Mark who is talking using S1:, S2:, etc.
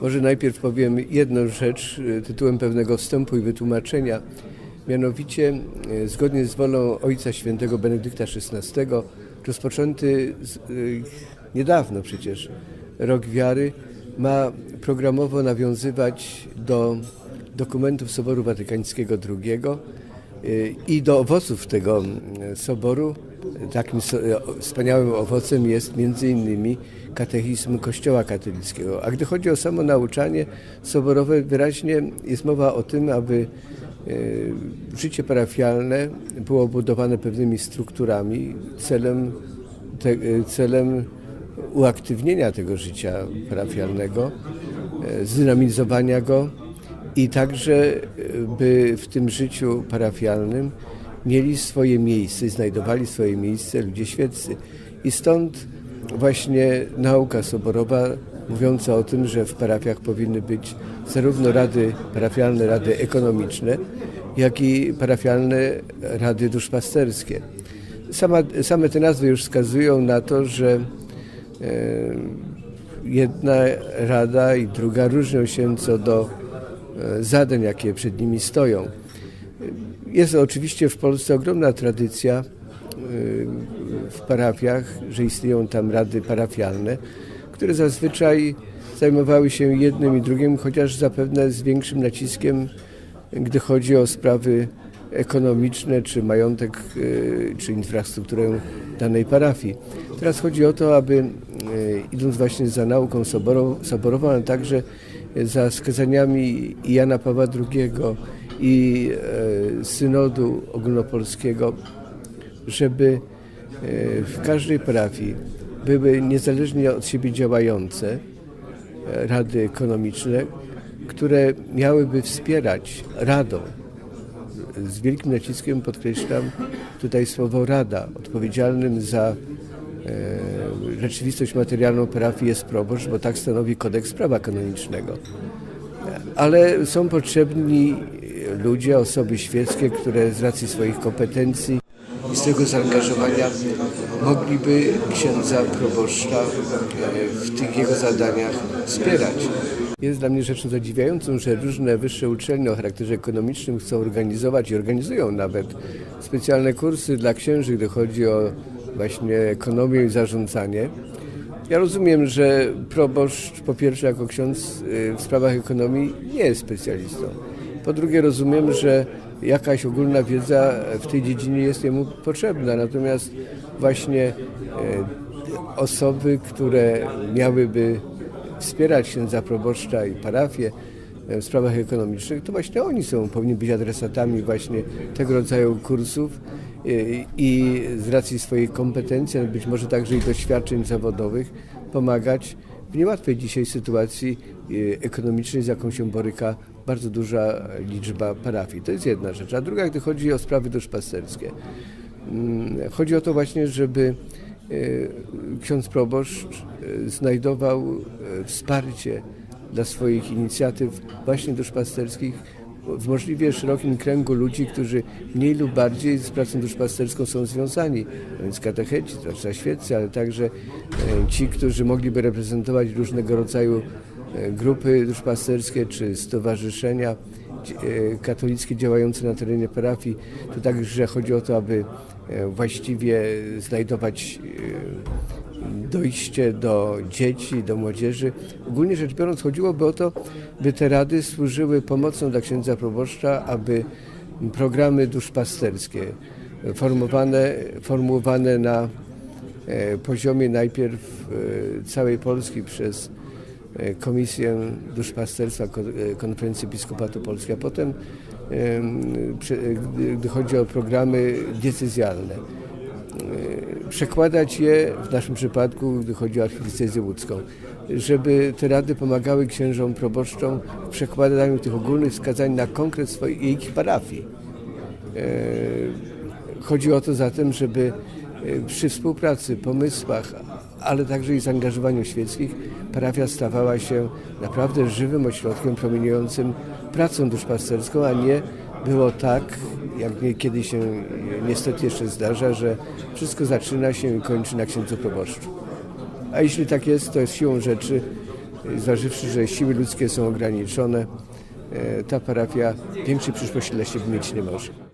S1: Może najpierw powiem jedną rzecz e, tytułem pewnego wstępu i wytłumaczenia. Mianowicie, e, zgodnie z wolą Ojca Świętego Benedykta XVI, rozpoczęty y, niedawno przecież rok wiary ma programowo nawiązywać do dokumentów Soboru Watykańskiego II i do owoców tego soboru. Takim so, wspaniałym owocem jest między innymi katechizm Kościoła katolickiego. A gdy chodzi o samo nauczanie soborowe, wyraźnie jest mowa o tym, aby e, życie parafialne było obudowane pewnymi strukturami celem, te, e, celem uaktywnienia tego życia parafialnego, e, zdynamizowania go i także by w tym życiu parafialnym mieli swoje miejsce, znajdowali swoje miejsce ludzie świeccy. I stąd właśnie nauka soborowa mówiąca o tym, że w parafiach powinny być zarówno rady parafialne, rady ekonomiczne, jak i parafialne rady duszpasterskie. Sama, same te nazwy już wskazują na to, że e, jedna rada i druga różnią się co do e, zadań, jakie przed nimi stoją. Jest oczywiście w Polsce ogromna tradycja w parafiach, że istnieją tam rady parafialne, które zazwyczaj zajmowały się jednym i drugim, chociaż zapewne z większym naciskiem, gdy chodzi o sprawy ekonomiczne, czy majątek, e, czy infrastrukturę danej parafii. Teraz chodzi o to, aby e, idąc właśnie za nauką soborową, ale także za skazaniami Jana Pawła II i e, synodu ogólnopolskiego, żeby e, w każdej parafii były niezależnie od siebie działające e, rady ekonomiczne, które miałyby wspierać radą. Z wielkim naciskiem podkreślam tutaj słowo rada. Odpowiedzialnym za e, rzeczywistość materialną parafii jest proboszcz, bo tak stanowi kodeks prawa kanonicznego. Ale są potrzebni ludzie, osoby świeckie, które z racji swoich kompetencji i z tego zaangażowania mogliby księdza proboszcza e, w tych jego zadaniach wspierać. Jest dla mnie rzeczą zadziwiającą, że różne wyższe uczelnie o charakterze ekonomicznym chcą organizować i organizują nawet specjalne kursy dla księży, gdy chodzi o właśnie ekonomię i zarządzanie. Ja rozumiem, że proboszcz po pierwsze jako ksiądz e, w sprawach ekonomii nie jest specjalistą. Po drugie rozumiem, że jakaś ogólna wiedza w tej dziedzinie jest jemu potrzebna. Natomiast właśnie e, osoby, które miałyby wspierać księdza proboszcza i parafię e, w sprawach ekonomicznych, to właśnie oni są, powinni być adresatami właśnie tego rodzaju kursów e, i z racji swojej kompetencji, być może także i doświadczeń zawodowych pomagać w niełatwej dzisiaj sytuacji ekonomicznej, z jaką się boryka bardzo duża liczba parafii. To jest jedna rzecz. A druga, gdy chodzi o sprawy duszpasterskie. Mm, chodzi o to właśnie, żeby e, ksiądz proboszcz e, znajdował e, wsparcie dla swoich inicjatyw właśnie duszpasterskich w możliwie szerokim kręgu ludzi, którzy mniej lub bardziej z pracą duszpasterską są związani, a więc katecheci, zwłaszcza świeccy, ale także ci, którzy mogliby reprezentować różnego rodzaju E, grupy duszpasterskie czy stowarzyszenia e, katolickie działające na terenie parafii. Tu także chodzi o to, aby e, właściwie znajdować dojście do dzieci, do młodzieży. Ogólnie rzecz biorąc chodziłoby o to, by te rady służyły pomocą dla księdza proboszcza, aby programy duszpasterskie formowane, formułowane na poziomie najpierw całej Polski przez E, Komisję Duszpasterstwa e, Konferencji Episkopatu Polski, a potem gdy chodzi o programy decyzjalne, przekładać je w naszym przypadku, gdy chodzi o archidiecezję łódzką, żeby te rady pomagały księżom proboszczom w przekładaniu tych ogólnych wskazań na konkret swojej ich parafii. E, chodzi o to zatem, żeby przy współpracy, pomysłach, ale także i zaangażowaniu świeckich parafia stawała się naprawdę żywym ośrodkiem promieniującym pracą duszpasterską, a nie było tak, jak niekiedy się niestety jeszcze zdarza, że wszystko zaczyna się i kończy na księdzu proboszczu. A jeśli tak jest, to jest siłą rzeczy zważywszy, że siły ludzkie są ograniczone, ta parafia większej przyszłości dla siebie mieć nie może.